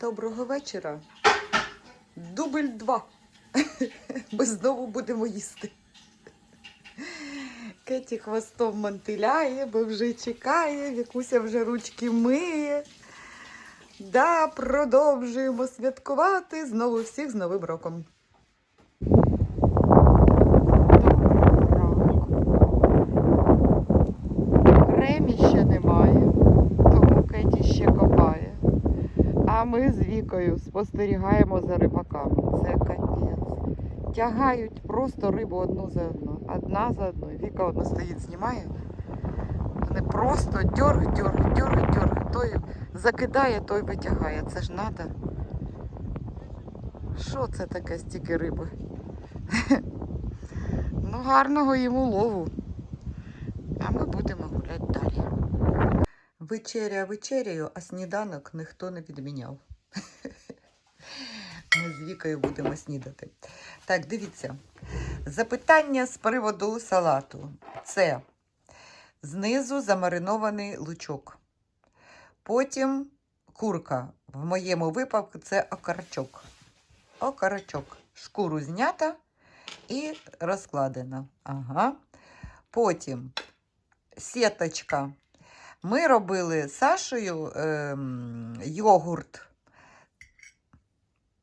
Доброго вечора. Дубль два. Ми знову будемо їсти. Кеті хвостом мантиляє, бо вже чекає, Вікуся вже ручки миє. Да, продовжуємо святкувати знову всіх з Новим роком. Ремі ще немає, тому Кеті ще копає. А ми з Вікою спостерігаємо за рибаками. Це капець. Тягають просто рибу одну за одну. Одна за одною. Віка одну стоїть, знімає. Вони просто дьорг, дьорг, дьорг, дьорг. Той закидає, той витягає. Це ж треба. Що це таке стільки риби? Ну, гарного йому лову. А ми будемо гуляти далі. Вечеря вечеряю, а сніданок ніхто не відміняв. Ми з Вікою будемо снідати. Так, дивіться. Запитання з приводу салату. Це знизу замаринований лучок. Потім курка. В моєму випадку це окарачок. Окарачок. Шкуру знята і розкладена. Ага. Потім сіточка. Ми робили з Сашею ем, йогурт,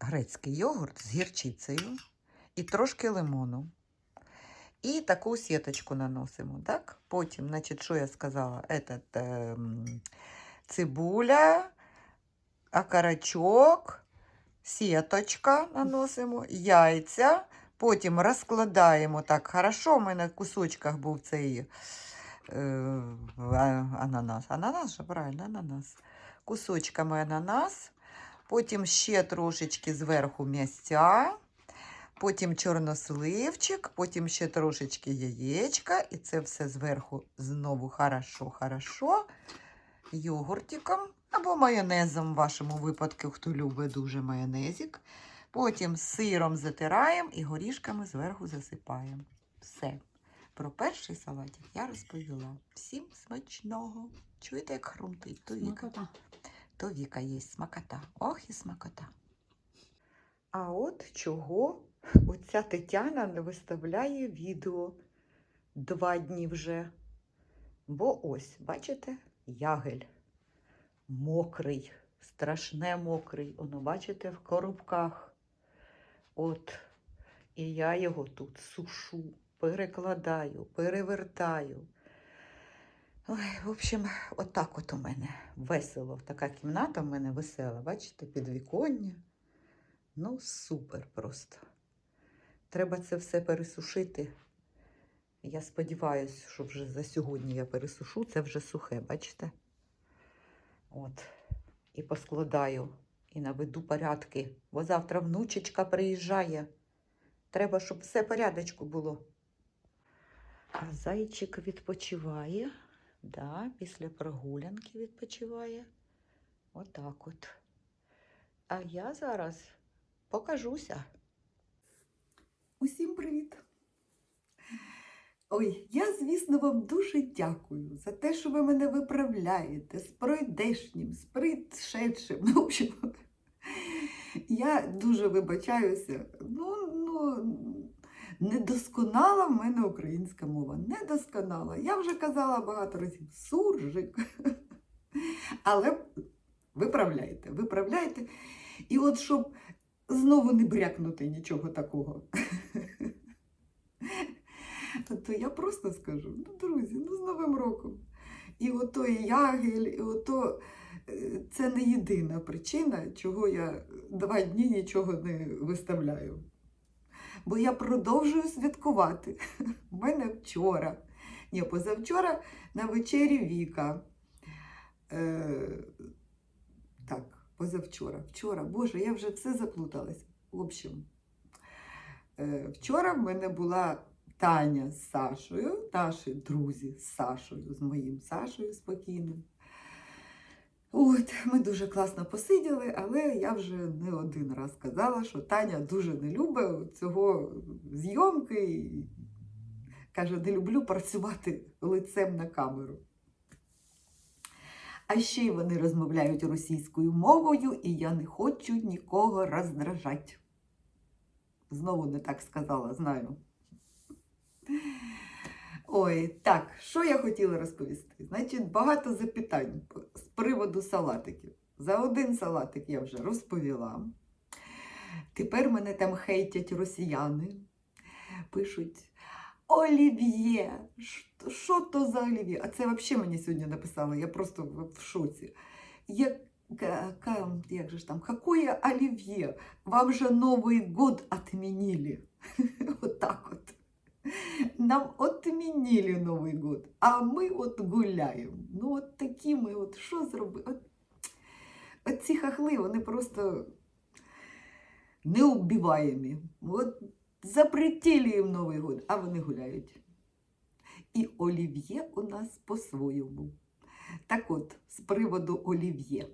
грецький йогурт з гірчицею і трошки лимону. І таку сіточку наносимо. Так? Потім, значить, що я сказала? Этот, ем, цибуля, окарачок, сіточка наносимо, яйця. Потім розкладаємо так хорошо. У мене в кусочках був цей е, ананас. Ананас же правильно, ананас. Кусочками ананас. Потім ще трошечки зверху м'ясця. Потім чорносливчик, потім ще трошечки яєчка. І це все зверху знову хорошо, хорошо. Йогуртиком або майонезом в вашому випадку, хто любить дуже майонезик. Потім сиром затираємо і горішками зверху засипаємо. Все. Про перший салатик я розповіла. Всім смачного. Чуєте, як хрумтить? То Віка, Смакота. то Віка є смакота. Ох і смакота. А от чого оця Тетяна не виставляє відео два дні вже. Бо ось, бачите, ягель мокрий, страшне мокрий. Воно, бачите, в коробках. От. І я його тут сушу, перекладаю, перевертаю. Ой, в общем, отак от у мене весело. Така кімната в мене весела. Бачите, підвіконня. Ну, супер просто. Треба це все пересушити. Я сподіваюся, що вже за сьогодні я пересушу. Це вже сухе, бачите? От. І поскладаю, і наведу порядки. Бо завтра внучечка приїжджає. Треба, щоб все порядочку було. Зайчик відпочиває. Да, після прогулянки відпочиває. Отак от. А я зараз покажуся. Усім привіт! Ой, я, звісно, вам дуже дякую за те, що ви мене виправляєте з пройдешнім, з прийшедшим. Ну, в общем, я дуже вибачаюся. Ну, ну, недосконала в мене українська мова. Недосконала. Я вже казала багато разів суржик. Але виправляйте, виправляйте. І от щоб знову не брякнути нічого такого. То я просто скажу, ну, друзі, ну з Новим роком. І ото і ягель, і ото е, це не єдина причина, чого я два дні нічого не виставляю. Бо я продовжую святкувати. У мене вчора, ні, позавчора на вечері Віка. Е, так, позавчора. Вчора, Боже, я вже все заплуталась. В общем, е, вчора в мене була Таня з Сашою, наші друзі з Сашою, з моїм Сашою спокійним. От, ми дуже класно посиділи, але я вже не один раз казала, що Таня дуже не любить цього зйомки. І каже, не люблю працювати лицем на камеру. А ще й вони розмовляють російською мовою, і я не хочу нікого роздражати. Знову не так сказала, знаю. Ой, так, що я хотіла розповісти? Значить, багато запитань з приводу салатиків. За один салатик я вже розповіла. Тепер мене там хейтять росіяни. Пишуть: Олів'є, що- то за олів'є? А це взагалі мені сьогодні написали, я просто в шоці. Я, як же ж там, какое олів'є? Вам же Новий год отменили. Вот так от. Нам отменили Новий год, а ми от гуляємо. Ну, от такі ми, от що зробили? От, от ці хахли, вони просто неубиваємі. От запретили їм Новий год, а вони гуляють. І олів'є у нас по-своєму. Так от, з приводу олів'є.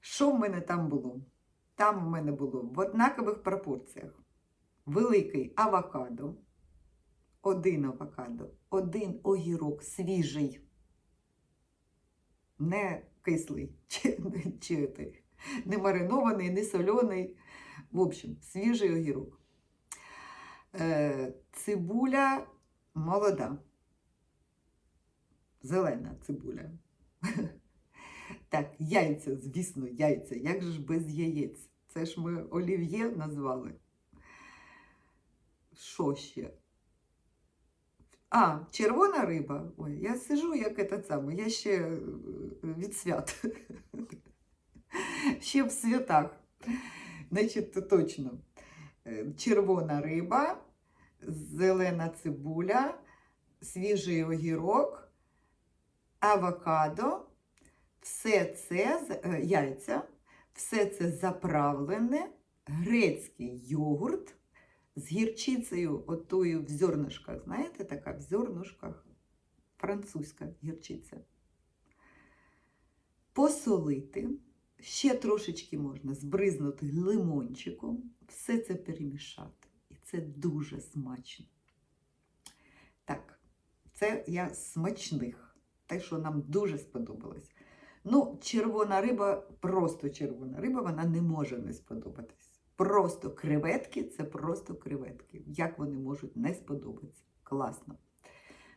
Що в мене там було? Там в мене було в однакових пропорціях великий авокадо, один авокадо, один огірок свіжий, не кислий, чи, чи не маринований, не солений. В общем, свіжий огірок. Е, цибуля молода. Зелена цибуля. Так, яйця, звісно, яйця. Як же ж без яєць? Це ж ми олів'є назвали. Що ще? А, червона риба. Ой, я сижу, як этот самий, я ще е, від свят. Ще в святах. Значить, точно. Е, Червона риба, зелена цибуля, свіжий огірок, авокадо, все це, е, яйця, все це заправлене, грецький йогурт з гірчицею, отою в зернышках, знаєте, така в зернышках, французька гірчиця. Посолити, ще трошечки можна збризнути лимончиком, все це перемішати. І це дуже смачно. Так, це я смачних, те, що нам дуже сподобалось. Ну, червона риба, просто червона риба, вона не може не сподобатись. Просто креветки це просто креветки. Як вони можуть не сподобатися? Класно.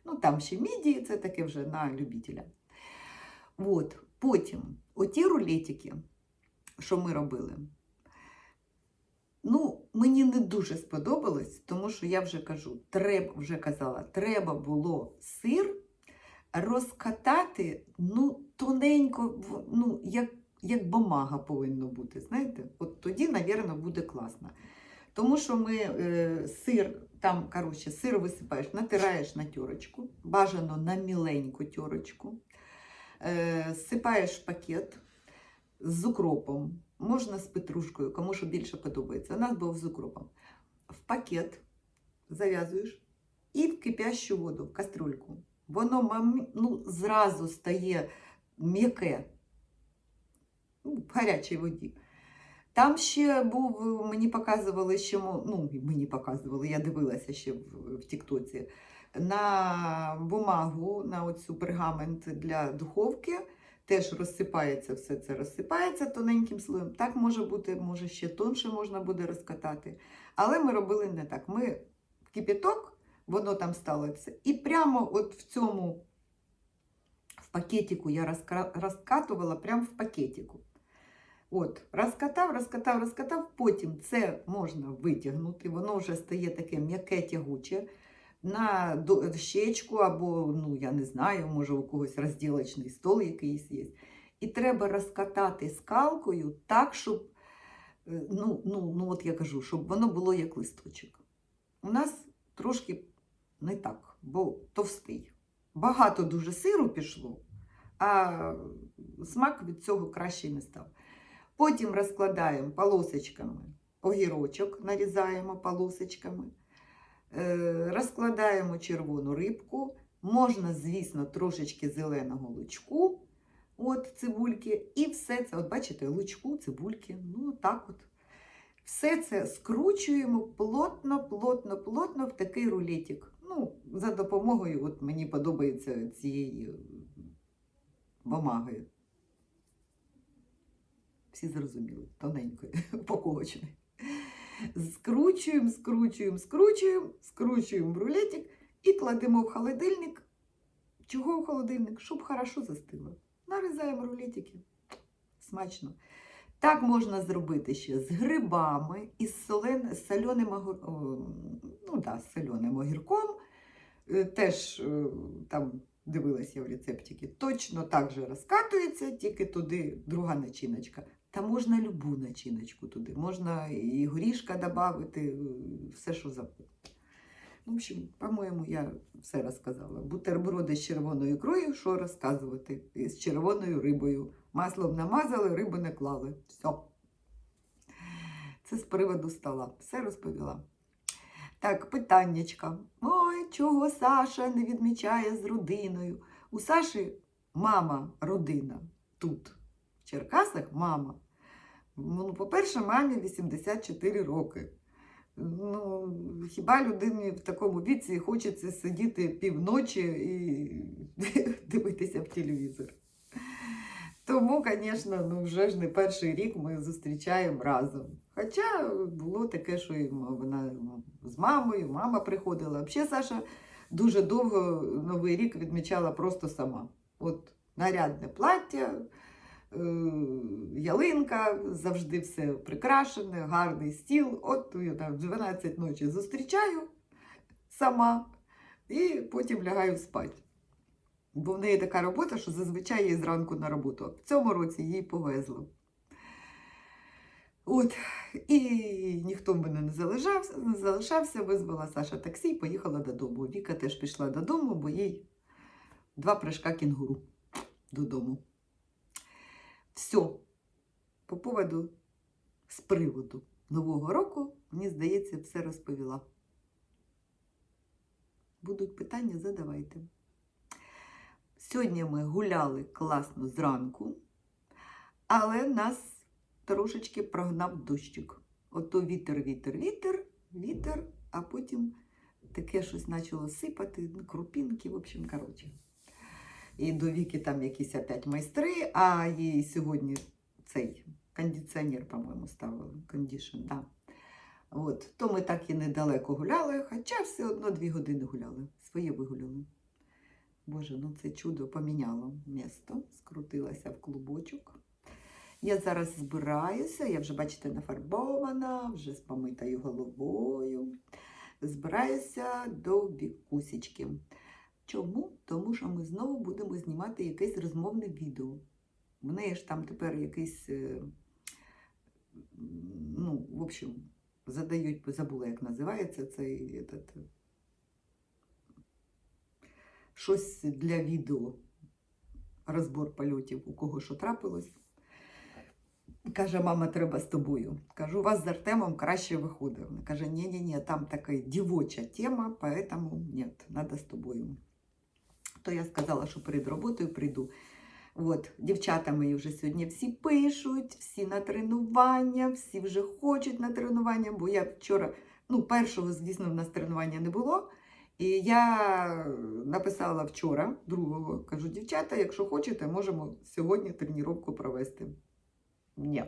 Ну, там ще мідії, це таке вже на любителя. От, потім, оті рулетики, що ми робили, ну, мені не дуже сподобалось, тому що я вже кажу, треба, вже казала, треба було сир розкатати ну, тоненько, ну, як, як бумага повинно бути. Знаєте? От тоді, мабуть, буде класно. Тому що ми е, сир, там, коротше, сир висипаєш, натираєш на тьорочку, бажано на міленьку тьорочку, е, сипаєш пакет з укропом, можна з петрушкою, кому що більше подобається. У нас був з укропом. В пакет зав'язуєш і в кипящу воду, в каструльку. Воно ну, зразу стає м'яке ну, в гарячій воді. Там ще був, мені показували, що ну, мені показували, я дивилася ще в, в Тіктоці, на бумагу, на оцю пергамент для духовки. Теж розсипається все це, розсипається тоненьким слоєм. Так може бути, може ще тонше можна буде розкатати. Але ми робили не так. Ми в кипяток, воно там стало це. І прямо от в цьому в пакетику я розкатувала прямо в пакетику. От, розкатав, розкатав, розкатав, потім це можна витягнути, воно вже стає таке м'яке тягуче на щечку або, ну, я не знаю, може у когось розділочний стол якийсь є. І треба розкатати скалкою так, щоб, е, ну, ну, ну от я кажу, щоб воно було як листочок. У нас трошки не так, бо товстий. Багато дуже сиру пішло, а смак від цього кращий не став. Потім розкладаємо полосочками огірочок, нарізаємо полосочками, е, розкладаємо червону рибку, можна, звісно, трошечки зеленого лучку, от цибульки, і все це, от бачите, лучку, цибульки, ну так от. Все це скручуємо плотно, плотно, плотно в такий рулетик. Ну, за допомогою, от мені подобається цієї бумагою. Всі зрозуміли, тоненькою, упаковочною. Скручуємо, скручуємо, скручуємо, скручуємо в рулетик і кладемо в холодильник. Чого в холодильник? Щоб хорошо застило. Нарізаємо рулетики. Смачно. Так можна зробити ще з грибами і з солен... соленим, ну, да, соленим огірком. Е, Теж е, там дивилася в рецептики. Точно так же розкатується, тільки туди друга начиночка. Та можна любу начиночку туди. Можна і горішка додати, все, що завгодно. В общем, по-моєму, я все розказала. Бутерброди з червоною ікрою, що розказувати? І з червоною рибою. Маслом намазали, рибу не клали. Все. Це з приводу стола. Все розповіла. Так, питаннячка. Ой, чого Саша не відмічає з родиною? У Саші мама родина тут, в Черкасах мама. Ну, по-перше, мамі 84 роки. Ну, хіба людині в такому віці хочеться сидіти півночі і дивитися в телевізор? Тому, звісно, ну вже ж не перший рік ми зустрічаємо разом. Хоча було таке, що вона з мамою, мама приходила. Взагалі, Саша дуже довго Новий рік відмічала просто сама. От нарядне плаття, ялинка, завжди все прикрашене, гарний стіл. От я там в 12 ночі зустрічаю сама і потім лягаю спати. Бо в неї така робота, що зазвичай їй зранку на роботу. В цьому році їй повезло. От, і ніхто в мене не залишався, не залишався, визвала Саша таксі і поїхала додому. Віка теж пішла додому, бо їй два прыжка кінгуру додому. Все. По поводу, з приводу Нового року, мені здається, все розповіла. Будуть питання, задавайте. Сьогодні ми гуляли класно зранку, але нас трошечки прогнав дощик. Ото вітер, вітер, вітер, вітер, а потім таке щось почало сипати, крупінки, в общем, коротше. І до віки там якісь опять майстри, а їй сьогодні цей кондиціонер, по-моєму, ставили. Кондішн, да. От. То ми так і недалеко гуляли, хоча все одно дві години гуляли. Своє вигуляли. Боже, ну це чудо поміняло місто, скрутилася в клубочок. Я зараз збираюся, я вже, бачите, нафарбована, вже з помитою головою. Збираюся до вікусічки. Чому? Тому що ми знову будемо знімати якесь розмовне відео. В неї ж там тепер якийсь, е, ну, в общем, задають, забула, як називається цей этот, щось для відео, розбор польотів, у кого що трапилось. Каже, мама, треба з тобою. Кажу, у вас з Артемом краще виходить. Каже, ні-ні-ні, там така дівоча тема, поэтому ні, треба з тобою. То я сказала, що перед роботою прийду. От, дівчата мої вже сьогодні всі пишуть, всі на тренування, всі вже хочуть на тренування, бо я вчора, ну, першого, звісно, в нас тренування не було. І я написала вчора, другого, кажу, дівчата, якщо хочете, можемо сьогодні тренування провести. Ні.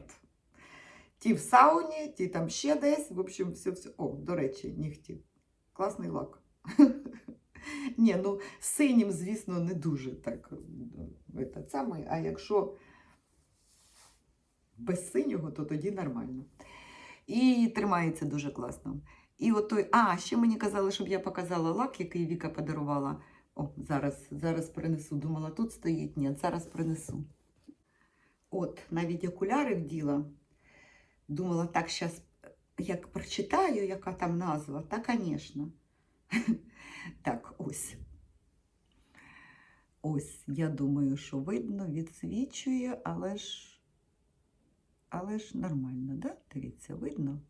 Ті в сауні, ті там ще десь. В общем, все, все. О, до речі, нігті. Класний лак. Ні, ну синім, звісно, не дуже так. е, саме, а якщо без синього, то тоді нормально. І тримається дуже класно. І от той, а, ще мені казали, щоб я показала лак, який Віка подарувала. О, зараз, зараз принесу. Думала, тут стоїть. Ні, зараз принесу. От, навіть окуляри вділа. Думала, так, зараз, як прочитаю, яка там назва, та, звісно. Так, ось. Ось, я думаю, що видно, відсвічує, але ж, але ж нормально, да? Дивіться, видно?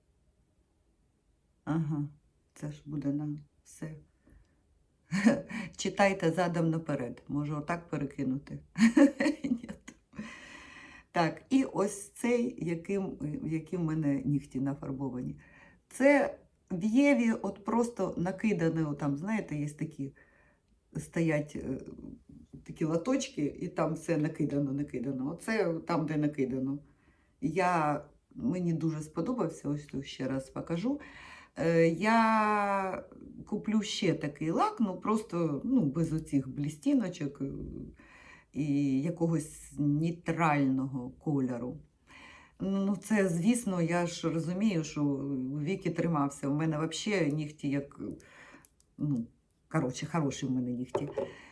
Ага, це ж буде нам все. Читайте задом наперед. Можу отак перекинути. Так, і ось цей, яким, яким в мене нігті нафарбовані. Це в Єві от просто накидане, там, знаєте, є такі стоять е, такі латочки, і там все накидано, накидано. Оце там, де накидано. Я, мені дуже сподобався, ось тут ще раз покажу. Е, Я куплю ще такий лак, ну просто ну, без оцих блістіночок е, і якогось нейтрального кольору. Ну, це, звісно, я ж розумію, що віки тримався. У мене взагалі нігті як. Ну, коротше, хороші в мене нігті.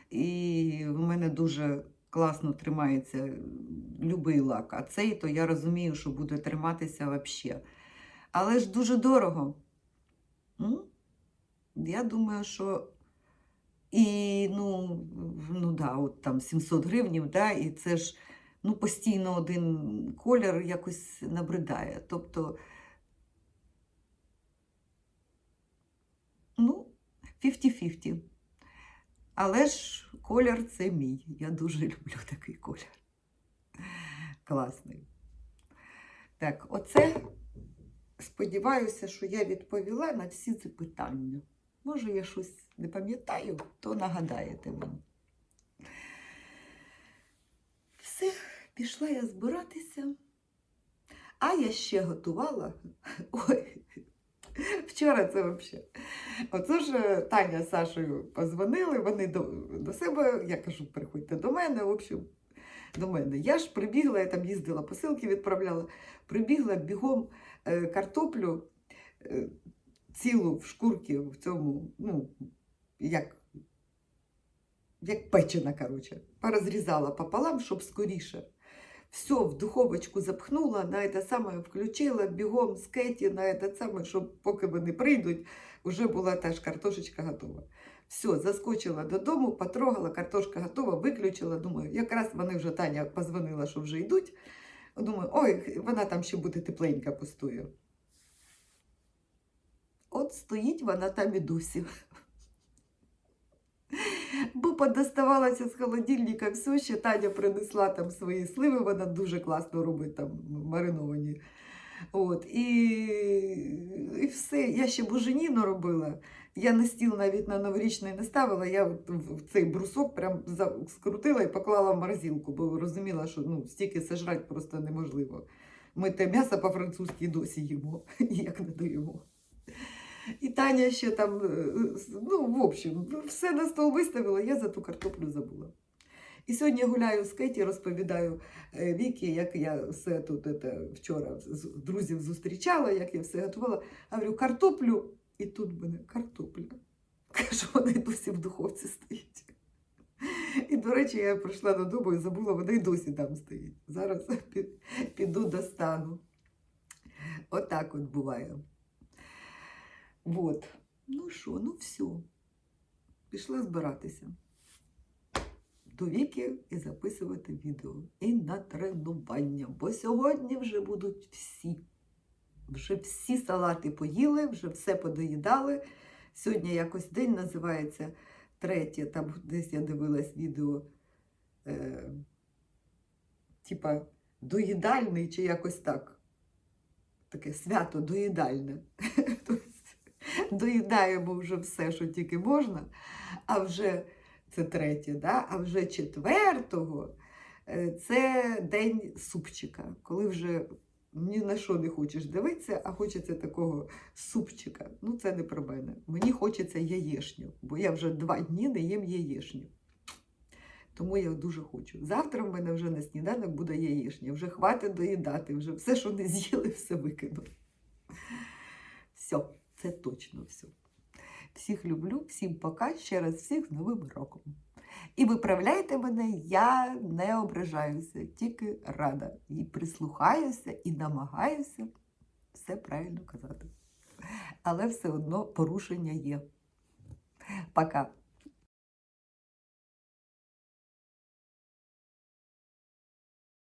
І в мене дуже класно тримається любий лак. А цей, то я розумію, що буде триматися взагалі. Але ж дуже дорого. М? Я думаю, що. І ну, ну да, от там 700 гривнів, да, і це ж ну, постійно один колір якось набридає. Тобто, ну, 50-50. Але ж колір це мій. Я дуже люблю такий колір. Класний. Так, оце сподіваюся, що я відповіла на всі ці питання. Може, я щось не пам'ятаю, то нагадаєте мені. Все, пішла я збиратися. А я ще готувала. Ой, вчора це взагалі. Оце ж е, Таня з Сашою позвонили, вони до, до себе, я кажу, приходьте до мене, в общем, до мене. Я ж прибігла, я там їздила, посилки відправляла, прибігла бігом е, картоплю е, цілу в шкурки в цьому, ну, як, як печена, коротше, порозрізала пополам, щоб скоріше. Все, в духовочку запхнула, на це саме включила, бігом з Кеті на це саме, щоб поки вони прийдуть, вже була та ж картошечка готова. Все, заскочила додому, потрогала, картошка готова, виключила. Думаю, якраз вони вже Таня позвонила, що вже йдуть. Думаю, ой, вона там ще буде тепленька пустує. От стоїть вона там і досі. Бо подоставалася з холодильника все, ще Таня принесла там свої сливи, вона дуже класно робить там мариновані. От, і, і все. Я ще буженіну робила. Я на стіл навіть на новорічний не ставила, я в цей брусок прям скрутила і поклала в морозилку, бо розуміла, що ну, стільки сожрати просто неможливо. Ми те м'ясо по-французьки досі їмо, ніяк не доїмо. І Таня ще там, е, ну, в общем, все на стол виставила, я за ту картоплю забула. І сьогодні гуляю з Кеті, розповідаю е, Вікі, як я все тут это, вчора з- друзів зустрічала, як я все готувала. А говорю, картоплю, і тут в мене картопля. Кажу, вона й досі в духовці стоїть. І, до речі, я прийшла додому і забула, вона й досі там стоїть. Зараз пі- піду достану. Отак от буває. Вот. Ну що, ну все. Пішла збиратися до віки і записувати відео. І на тренування. Бо сьогодні вже будуть всі. Вже всі салати поїли, вже все подоїдали. Сьогодні якось день називається третє. Там десь я дивилась відео. Е, типа доїдальний чи якось так. Таке свято доїдальне. Доїдаємо вже все, що тільки можна, а вже це третє, да? а вже четвертого е, це день супчика, коли вже ні на що не хочеш дивитися, а хочеться такого супчика. Ну, це не про мене. Мені хочеться яєшню, бо я вже два дні не їм яєшню. Тому я дуже хочу. Завтра в мене вже на сніданок буде яєшня. Вже хватить доїдати, вже все, що не з'їли, все викину. Все, це точно все. Всіх люблю, всім пока, ще раз всіх з Новим роком. І виправляйте мене, я не ображаюся, тільки рада. І прислухаюся, і намагаюся все правильно казати. Але все одно порушення є. Пока.